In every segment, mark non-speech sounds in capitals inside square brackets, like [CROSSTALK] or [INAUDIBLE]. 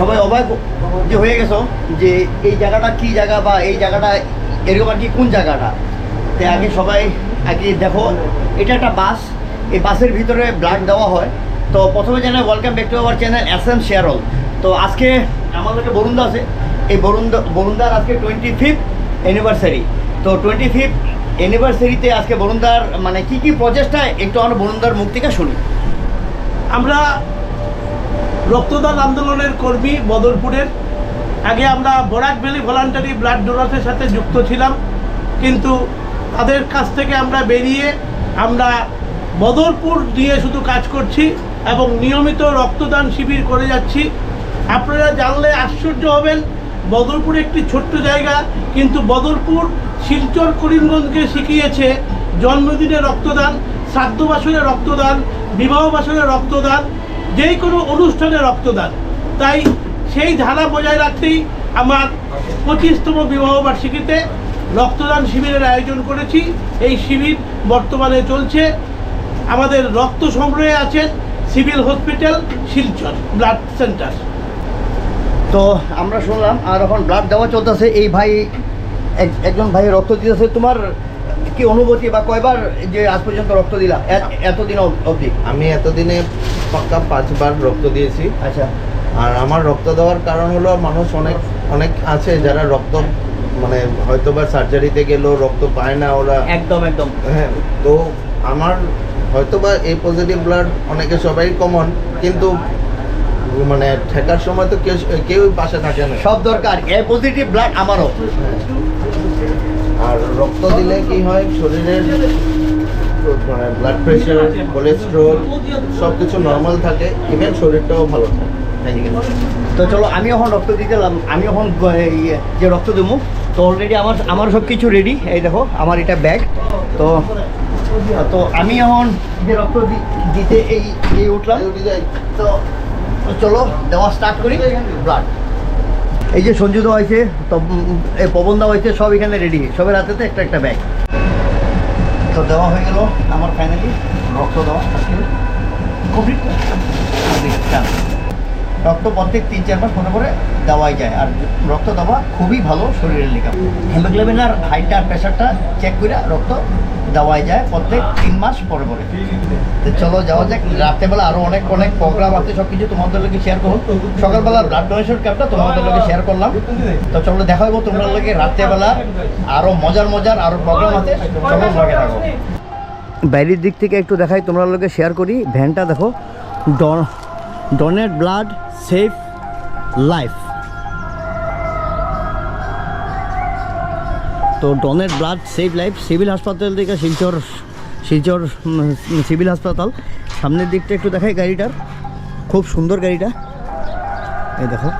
সবাই অবাক যে হয়ে গেছো যে এই জায়গাটা কি জায়গা বা এই জায়গাটা এরকম আর কি কোন জায়গাটা? তো আগে সবাই আগে দেখো, এটা একটা বাস, এই বাসের ভিতরে ব্লাড দেওয়া হয়। তো প্রথমে জানাই welcome back to our channel S M শেয়ারল তো আজকে আমাদের একটা বরুণদা আছে। এই বরুণদা, বরুণদার আজকে টোয়েন্টি ফিফথ অ্যানিভার্সারি তো টোয়েন্টি ফিফথ অ্যানিভার্সারিতে আজকে বরুণদার মানে কি কি প্রচেষ্টা একটু আমরা বরুণদার মুখ থেকে শুনি। আমরা রক্তদান আন্দোলনের কর্মী বদরপুরের। আগে আমরা বরাক ভ্যালি ভলান্টারি ব্লাড ডোনারের সাথে যুক্ত ছিলাম, কিন্তু তাদের কাছ থেকে আমরা বেরিয়ে আমরা বদরপুর নিয়ে শুধু কাজ করছি এবং নিয়মিত রক্তদান শিবির করে যাচ্ছি। আপনারা জানলে আশ্চর্য হবেন, বদরপুর একটি ছোট্ট জায়গা, কিন্তু বদরপুর শিলচর করিমগঞ্জকে শিখিয়েছে জন্মদিনে রক্তদান শ্রাদ্ধ বাসনে রক্তদান বিবাহ বাসনে রক্তদান যে কোনো অনুষ্ঠানে রক্তদান। তাই সেই ধারা বজায় রাখতেই আমার পঁচিশতম বিবাহ বার্ষিকীতে রক্তদান শিবিরের আয়োজন করেছি। এই শিবির বর্তমানে চলছে। আমাদের রক্ত সংগ্রহে আছেন civil hospital Silchar blood centre. তো আমরা শুনলাম আর এখন ব্লাড দেওয়া চলতেছে। এই ভাই এক- একজন ভাই রক্ত দিতেছে। তোমার কি অনুভূতি বা কয়বার যে আজ পর্যন্ত রক্ত দিলাম এতদিন অবধি? আমি এতদিনে পাক্কা পাঁচবার রক্ত দিয়েছি। আচ্ছা। আর আমার রক্ত দেওয়ার কারণ হলো মানুষ অনেক অনেক আছে যারা রক্ত মানে হয়তো বা সার্জারিতে গেলেও রক্ত পায় না ওরা। একদম একদম। হ্যাঁ তো আমার হয়তো বা এই পজিটিভ ব্লাড অনেকে সবাই কমন কিন্তু মানে ঠেকার সময় তো কেউ পাশে থাকে না। সব দরকার এ পজিটিভ ব্লাড আমারও। হ্যাঁ। আর রক্ত দিলে কি হয়? শরীরের মানে ব্লাড প্রেশার কোলেস্ট্রল সব কিছু নর্মাল থাকে ইভেন শরীরটাও ভালো থাকে। তো চলো আমি এখন রক্ত দিতে এলাম আমি এখন যে রক্ত দেবো। তো অলরেডি আমার আমার সব কিছু রেডি এই দেখো, আমার এটা ব্যাগ তো তো আমি এখন যে রক্ত দিতে এই এই উঠলাম। তো চলো, দেওয়া স্টার্ট করি। ব্লাড এই যে সঞ্জু দেওয়া হয়েছে, তো এই পবন দেওয়া হয়েছে, সব এখানে রেডি সবের হাতে তো একটা একটা ব্যাগ তো দেওয়া হয়ে গেল আমার ফাইনালি রক্ত দেওয়া আজকে কমপ্লিট রক্ত প্রত্যেক তিন চার মাস পরে পরে দেওয়াই যায়। আর রক্ত দেওয়া খুবই ভালো শরীরের লেখা। হেমোগ্লোবিন আর হাইটটা আর প্রেশারটা চেক করে রক্ত দেওয়াই যায় প্রত্যেক তিন মাস পরে পরে। তো চলো যাওয়া যাক। রাত্রেবেলা আরও অনেক অনেক প্রোগ্রাম আছে সব কিছু তোমাদের লোকে শেয়ার করো সকালবেলা ব্লাড ডোনেশন ক্যাম্পটা তোমাদের লোকে শেয়ার করলাম। তো চলো দেখা হব তোমাদের লোকে রাত্রেবেলা। আরও মজার মজার আরও প্রোগ্রাম আছে। চলো থাকো। বাইরের দিক থেকে একটু দেখাই, তোমরা লোকে শেয়ার করি। ভ্যানটা দেখো। Don donate blood save life তো donate blood save life civil হাসপাতাল থেকে শিলচর শিলচর সিভিল হাসপাতাল সামনের দিকটা একটু দেখাই গাড়িটার। খুব সুন্দর গাড়িটা। এই দেখো।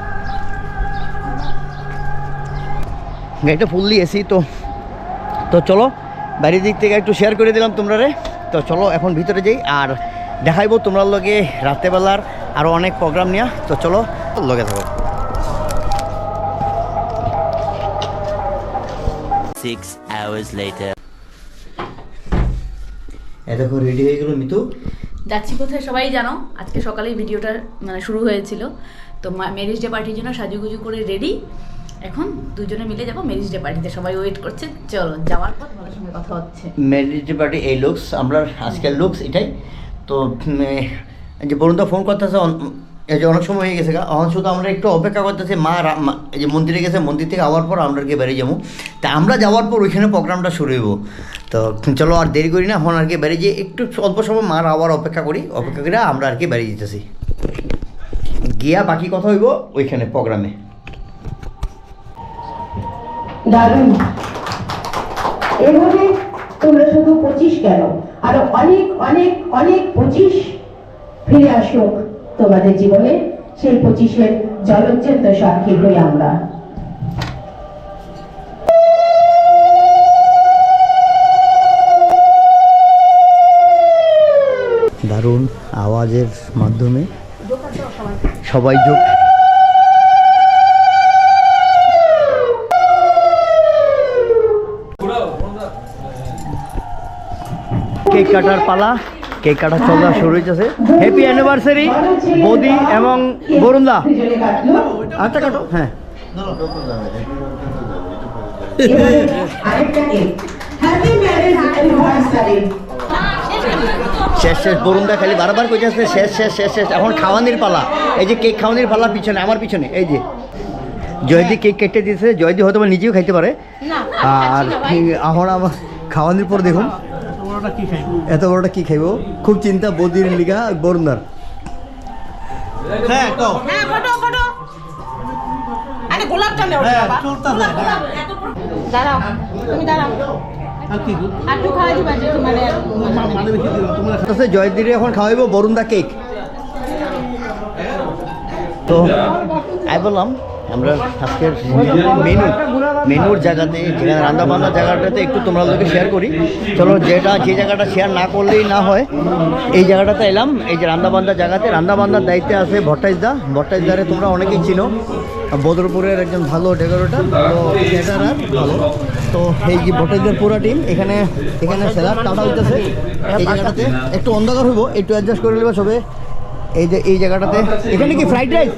গাড়িটা ফুললি এসি তো তো চলো বাড়ির দিক থেকে একটু শেয়ার করে দিলাম তোমরা রে তো চলো, এখন ভিতরে যাই, আর দেখাইবো তোমরা লগে রাত্রেবেলার আরও অনেক প্রোগ্রাম নিয়ে তো চলো লগে থাকো। Six hours later. দেখো রেডি হয়ে গেল মিতু? যাচ্ছি কোথায় সবাই জানো? আজকে সকালেই ভিডিওটা মানে শুরু হয়েছিল। তো ম্যারেজ ডে পার্টির জন্য সাজুগুজু করে রেডি এখন দুজনে মিলে যাব ম্যারেজ ডে পার্টিতে সবাই ওয়েট করছে। চলো যাওয়ার পর তোমাদের সঙ্গে কথা হচ্ছে। ম্যারেজ পার্টি এই লুকস আমরা আজকের লুকস এটাই। তো যে বরুণদা ফোন করতেছে এই যে অনেক সময় হয়ে গেছে এখন শুধু আমরা একটু অপেক্ষা করতেছি, মা এই যে মন্দিরে গেছে, মন্দির থেকে আওয়ার পর আমরা কি বেরিয়ে যাব। তা আমরা যাওয়ার পর ওইখানে প্রোগ্রামটা শুরু হইব। তো চলো আর দেরি করি না, এখন আর কি বেরিয়ে যেয়ে একটু অল্প সময় মার আওয়ার অপেক্ষা করি, অপেক্ষা করে আমরা আর কি বেরিয়ে যেতেছি। গিয়া বাকি কথা হইব ওইখানে প্রোগ্রামে। দারুণ। এভাবে তোমরা শুধু পঁচিশ কেন? আরও অনেক অনেক অনেক পঁচিশ ফিরে আসুক তোমাদের জীবনে সেই পঁচিশের জলজ্জন্ত সাক্ষী হই আমরা। দারুণ আওয়াজের মাধ্যমে সবাই যোগ কেক কাটার পালা। কেক কাটা চলা শুরু হয়েছে হ্যাপি অ্যানিভার্সারি বৌদি এবং বরুণদা। আচ্ছা কাটো। হ্যাঁ। শেষ শেষ বরুণদা খালি বারবার কইতেছে শেষ শেষ শেষ শেষ। এখন খাওয়ানির পালা। এই যে কেক খাওয়ানির পালা পিছনে আমার পিছনে এই যে। জয়দি কেক কেটে দিয়েছে জয়দি হয়তো নিজেও খাইতে পারে। আর এখন আমার খাওয়ানির পর দেখুন। এত বড়টা কি খাইব? খুব চিন্তা বৌদির লিগা বরুণদার। হ্যাঁ হ্যাঁ ফটো ফটো। আরে গোলাপটা নেও হ্যাঁ দাঁড়াও তুমি মানে জয়দিরে এখন খাওয়াইব বরুণদা কেক তো আমি বললাম আমরা আজকের মেনু মেনুর জায়গাতে, যেখানে রান্না বান্নার জায়গাটাতে একটু তোমরা লোকে শেয়ার করি। চলো যেটা, যে জায়গাটা শেয়ার না করলেই না হয়, এই জায়গাটাতে এলাম। এই যে রান্না বান্নার জায়গাতে রান্না বান্নার দায়িত্বে আছে ভট্টাইজদা ভট্টাইজদারে তোমরা অনেকেই চিনো। বদরপুরের একজন ভালো ডেকোরেটর, ভালো ক্যাটারার ভালো। তো এই যে ভট্টাইজদার পুরো টিম এখানে এখানে স্যালাড কাটা হইতেছে। এই জায়গাটাতে একটু অন্ধকার হইব, একটু অ্যাডজাস্ট করে নেবে সবে। এই যে এই জায়গাটাতে। এখানে কি ফ্রাইড রাইস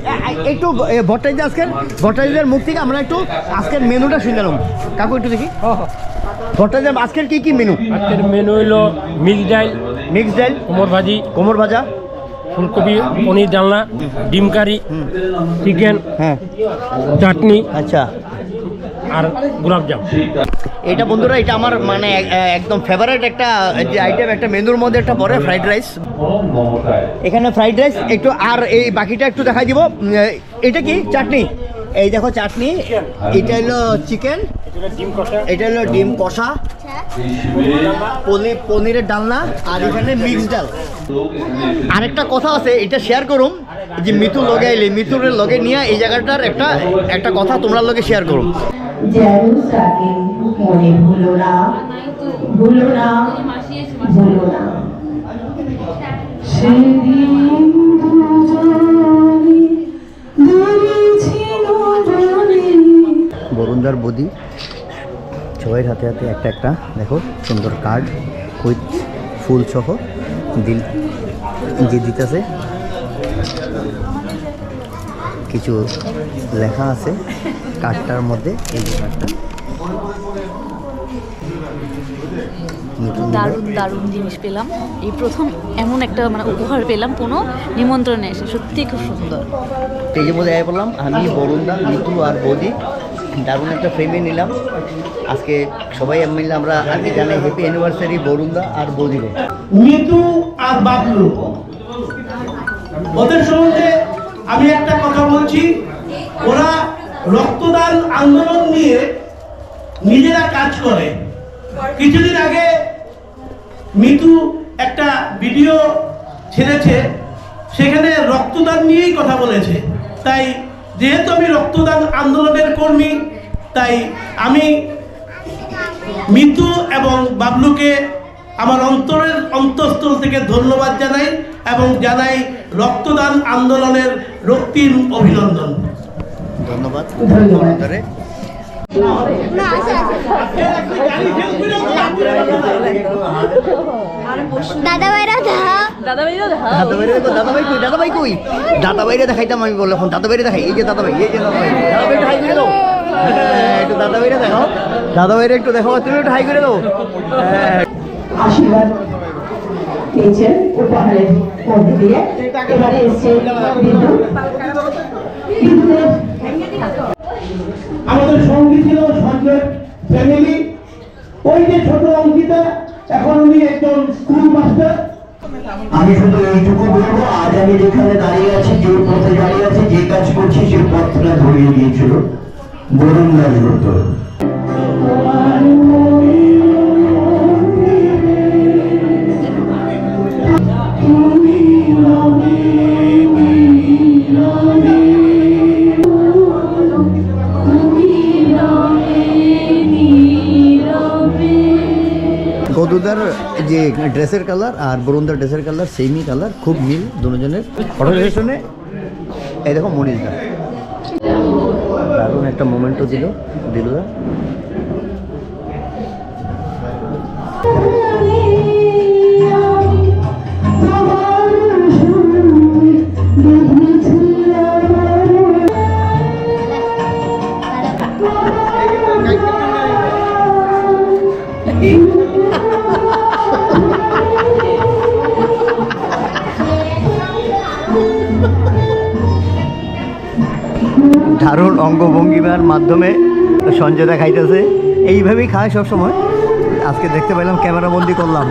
একটু ভট্টাইজা আজকের? ভট্টাইজের মুখ থেকে আমরা একটু আজকের মেনুটা শুনলাম কাকু একটু দেখি। ভট্টাইজার আজকের কি কি মেনু আজকের মেনু হইল মিক্স ডাল মিক্স ডাল কোমর ভাজি কোমর ভাজা। ফুলকপি পনির ডালনা ডিম কারি চিকেন হ্যাঁ। চাটনি। আচ্ছা। আর গোলাপজাম এটা বন্ধুরা, এটা আমার মানে একদম ফেভারিট একটা যে আইটেম একটা মেনুর মধ্যে একটা পরে ফ্রাইড রাইস এখানে ফ্রাইড রাইস একটু আর এই বাকিটা একটু দেখাই দিব। এটা কি? চাটনি? এই দেখো চাটনি। এটা হলো চিকেন এটা হলো ডিম কষা। পনির, পনিরের ডালনা। আর এখানে মিক্স ডাল। আরেকটা কথা আছে, এটা শেয়ার করুম। যে মিতু লগে আইলে মিতুরের লগে নিয়ে এই জায়গাটার একটা একটা কথা তোমরা লগে শেয়ার করুম। যেন সাকে মনে ভুলো না। ভুলো না ভুলো না। সেদিন। বরুণদার বদি, সবাই হাতে হাতে একটা একটা, দেখো, সুন্দর কার্ড উইথ ফুল সহ, দিল যে দিতেছে। কিছু লেখা আছে। কার্ডটার মধ্যে এই যে নতুন দারুণ দারুণ জিনিস পেলাম। এই প্রথম এমন একটা মানে উপহার পেলাম কোনো নিমন্ত্রণে এসে। সত্যি খুব সুন্দর। স্টেজের মধ্যে আয় বললাম আমি বরুণদা মিতু আর বৌদি। দারুণ একটা ফ্রেমে নিলাম। আজকে সবাই মিলে আমরা আজকে জানাই হ্যাপি অ্যানিভার্সারি বরুণদা আর বৌদিরে মিতু আর বাবলু। ওদের সম্বন্ধে আমি একটা কথা বলছি। ওরা রক্তদান আন্দোলন নিয়ে নিজেরা কাজ করে। কিছুদিন আগে মিতু একটা ভিডিও ছেড়েছে, সেখানে রক্তদান নিয়েই কথা বলেছে। তাই যেহেতু আমি রক্তদান আন্দোলনের কর্মী, তাই আমি মিতু এবং বাবলুকে আমার অন্তরের অন্তঃস্থল থেকে ধন্যবাদ জানাই এবং জানাই রক্তদান আন্দোলনের রক্তিম অভিনন্দন। ধন্যবাদ। দাদা ভাইরা দাও দাদা ভাইরে দাদা ভাই কই দাদা ভাই কই দাদা ভাইরে দেখাইতাম আমি বললাম এখন দাদা ভাইরে দেখাই এই যে দাদা ভাই এই যে দাদা ভাই দাদা ভাই একটু হাই করে দাও। হ্যাঁ, একটু দাদা ভাইরে দেখাও। দাদা ভাইরে একটু দেখো তুমি একটু হাই করে দাও। হ্যাঁ। আশীর্বাদ পেয়েছেন উপহারের মধ্যে দিয়ে। এবারে এসছে বিন্দু। বিন্দুদের আমাদের সঙ্গী ছিল সঞ্জয় ফ্যামিলি ওই যে ছোট অঙ্কিতা, এখন উনি একজন স্কুল মাস্টার আমি শুধু এইটুকু বলব, আজ আমি যেখানে দাঁড়িয়ে আছি, যে পথে দাঁড়িয়ে আছি, যে কাজ করছি, সে পথটা ধরিয়ে দিয়েছিল। বরুণ দাসগুপ্ত গদুদার যে ড্রেসের কালার আর বরুণদার ড্রেসের কালার সেমই কালার, খুব মিল দুজনের। ফটো এই দেখো মনিষদা। দারুণ একটা মোমেন্টও দিল, দিলুদা। দারুণ অঙ্গভঙ্গিমার মাধ্যমে সঞ্জয়দা খাইতেছে। এইভাবেই খায় সবসময়। আজকে দেখতে পেলাম ক্যামেরাবন্দি করলাম।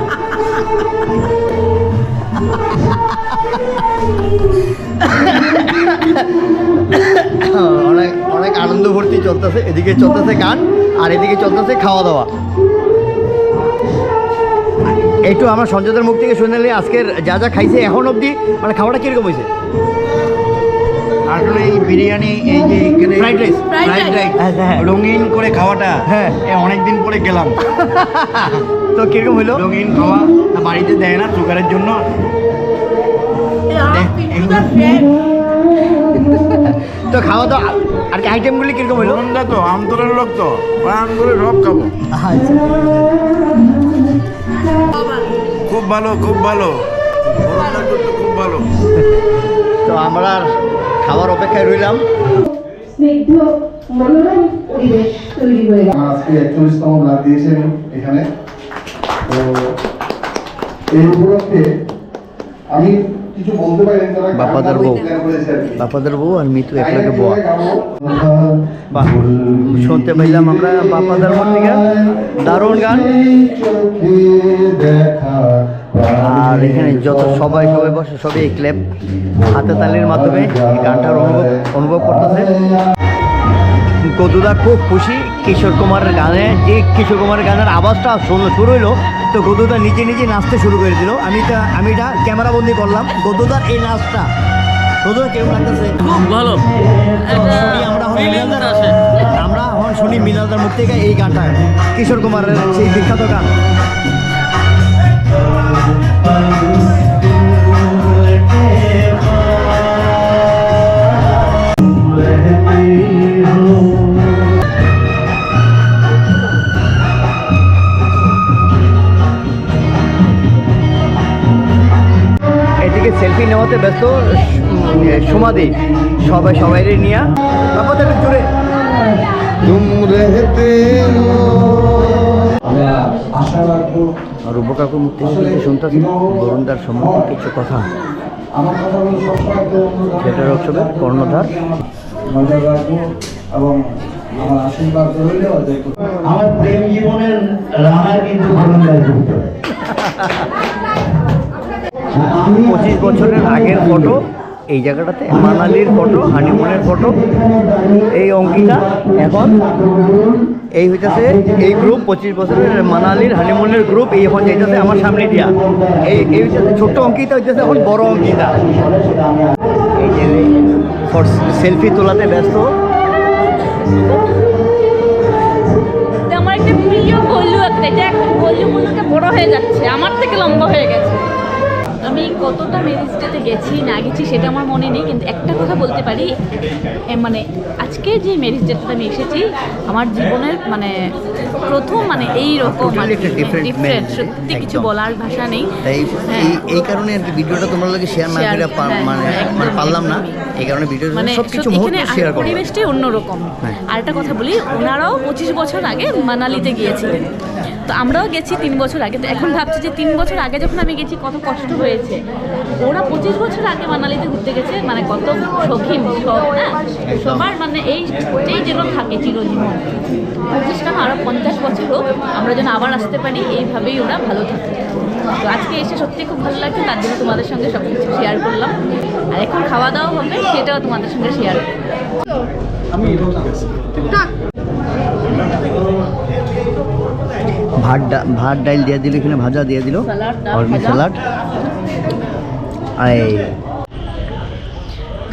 অনেক অনেক আনন্দ ভর্তি চলতেছে। এদিকে চলতেছে গান আর এদিকে চলতেছে খাওয়া দাওয়া একটু আমার সঞ্জয়দের মুখ থেকে শুনে নিলে আজকের যা যা খাইছে এখন অবধি মানে খাওয়াটা কীরকম হয়েছে? আসলে এই বিরিয়ানি এই যে এখানে ফ্রাইড রাইস ফ্রাইড রাইস। রঙিন করে খাওয়াটা হ্যাঁ। অনেক দিন পরে গেলাম। [LAUGHS] তো কীরকম হইল রঙিন খাওয়া বাড়িতে দেয় না সুগারের জন্য। [LAUGHS] তো খাওয়া দাওয়া আর কি আইটেমগুলি কীরকম হইল বরুণদা তো আমতলের লোক তো আম করে সব খাব। আচ্ছা। খুব ভালো খুব ভালো। খুব ভালো। তো আমরা খাওয়ার অপেক্ষায় রইলাম স্নিগ্ধ মনোরম পরিবেশ তৈরি হয়ে গেল আজকে একচল্লিশতম ব্লাড দিয়েছেন এখানে তো এই উপলক্ষে আমি কিছু বলতে পারি যারা বউ। গান আর কি। বাপাদের বউ আর মিতু একলাকে বোয়া গাবো। বাহ শুনতে পাইলাম আমরা বাপাদার মন থেকে দারুণ গান দেখা আর এখানে যত সবাই সবাই বসে সবাই এই ক্লেপ হাতে তালির মাধ্যমে এই গানটার অনুভব অনুভব করতেছে। গদুদা খুব খুশি কিশোর কুমারের গানে। যে কিশোর কুমারের গানের আওয়াজটা শুরু হইল তো গদুদা নিজে নিজে নাচতে শুরু করে দিল। আমি তা আমি এটা ক্যামেরা বন্দি করলাম। গদুদার এই নাচটা গদুদা কেমন লাগতেছে? খুব ভালো। শুনি আমরা আমরা এখন শুনি মিনালদার মুখ থেকে এই গানটা কিশোর কুমারের সেই বিখ্যাত গান। নেওয়াতে ব্যস্ত সমাধি সবাই সবাই নিয়ে মুখ থেকে কিছু শুনতেছি বরুণদার সম্বন্ধে কিছু কথা। থিয়েটার উৎসবের কর্ণধার। এবং আমার আশীর্বাদ রইল আমার প্রেম জীবনের রামায় কিন্তু ভ্রমণদায় যুক্ত আমি পঁচিশ বছরের আগের ফটো, এই জায়গাটাতে মানালির ফটো, হানিমুনের ফটো, এই অঙ্কিতা এখন, এই হইতেছে এই গ্রুপ পঁচিশ বছরের মানালির, হানিমুনের গ্রুপ এই এখন যাইতেছে আমার সামনে দিয়া। এই এই হইতেছে ছোট্ট অঙ্কিতা, হইতেছে এখন বড় অঙ্কিতা। এই যে সেলফি তোলাতে ব্যস্ত। বড় হয়ে যাচ্ছে, আমার থেকে লম্বা হয়ে গেছে। আমি কতটা ম্যারেজ ডেতে গেছি না গেছি সেটা আমার মনে নেই কিন্তু একটা কথা বলতে পারি মানে আজকে যে ম্যারেজ ডেটটা আমি এসেছি আমার জীবনের মানে প্রথম মানে এই রকম ডিফারেন্ট সত্যি কিছু বলার ভাষা নেই। হ্যাঁ। এই কারণে আর কি ভিডিওটা তোমার লাগে শেয়ার না করে হ্যাঁ, মানে মানে পারলাম না। এই কারণে ভিডিও মানে সব কিছু মুহূর্ত শেয়ার করো। পরিবেশটাই অন্যরকম। আর একটা কথা বলি ওনারাও পঁচিশ বছর আগে মানালিতে গিয়েছিলেন। তো আমরাও গেছি তিন বছর আগে। তো এখন ভাবছি যে তিন বছর আগে যখন আমি গেছি কত কষ্ট হয়েছে। ওরা পঁচিশ বছর আগে মানালিতে ঘুরতে গেছে মানে কত শৌখিন সব হ্যাঁ? সবার মানে এই এই যেন থাকে চিরজীবন। পঁচিশ কেন আরও পঞ্চাশ বছর হোক আমরা যেন আবার আসতে পারি এইভাবেই ওরা ভালো থাকে। তো আজকে এসে সত্যি খুব ভালো লাগছে তার জন্য তোমাদের সঙ্গে সব কিছু শেয়ার করলাম। আর এখন খাওয়া দাওয়া হবে সেটাও তোমাদের সঙ্গে শেয়ার করব। ভাত ভাত ডাল দিয়ে দিল এখানে ভাজা দিয়ে দিল। স্যালাড, আর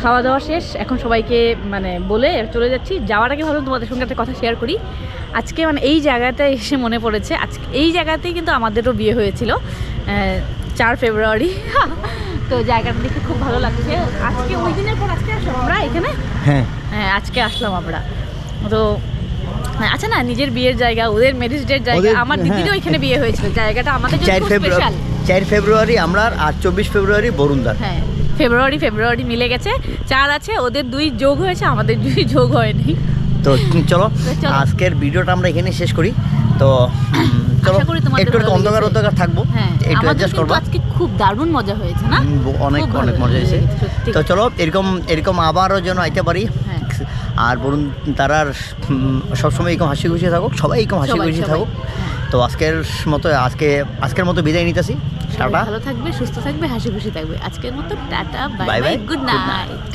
খাওয়া দাওয়া শেষ। এখন সবাইকে মানে বলে চলে যাচ্ছি। যাওয়ার আগে ভালো তোমাদের সঙ্গে একটা কথা শেয়ার করি। আজকে মানে এই জায়গাটা এসে মনে পড়েছে আজকে এই জায়গাতেই কিন্তু আমাদেরও বিয়ে হয়েছিল চার ফেব্রুয়ারি। [LAUGHS] তো জায়গাটা দেখে খুব ভালো লাগছে। আজকে ওই দিনের পর আজকে আসলাম আমরা এখানে? হ্যাঁ। হ্যাঁ আজকে আসলাম আমরা। তো আচ্ছা না নিজের বিয়ের জায়গা ওদের ম্যারেজ ডের জায়গা আমার হ্যাঁ। দিদিরও এখানে বিয়ে হয়েছিল জায়গাটা আমাদের জন্য খুব স্পেশাল চার ফেব্রুয়ারি আমরা আর চব্বিশ ফেব্রুয়ারি বরুণদার। হ্যাঁ ফেব্রুয়ারি ফেব্রুয়ারি মিলে গেছে চার আছে ওদের দুই যোগ হয়েছে আমাদের দুই যোগ হয়নি। তো চলো আজকের ভিডিওটা আমরা এখানে শেষ করি। তো [COUGHS] চলো একটু একটু অন্ধকার অন্ধকার থাকব। হ্যাঁ একটু অ্যাডজাস্ট করবা। আজকে খুব দারুণ মজা হয়েছে না? অনেক অনেক মজা হয়েছে তো চলো এরকম এরকম আবারও যেন আইতে পারি। হ্যাঁ। আর বলুন তারা সবসময় এরকম হাসি খুশি থাকুক সবাই এরকম হাসি খুশি থাকুক। তো আজকের মতো আজকে আজকের মতো বিদায় নিতেছি। টাটা। ভালো থাকবে সুস্থ থাকবে হাসি খুশি থাকবে। আজকের মতো tata bye bye good night.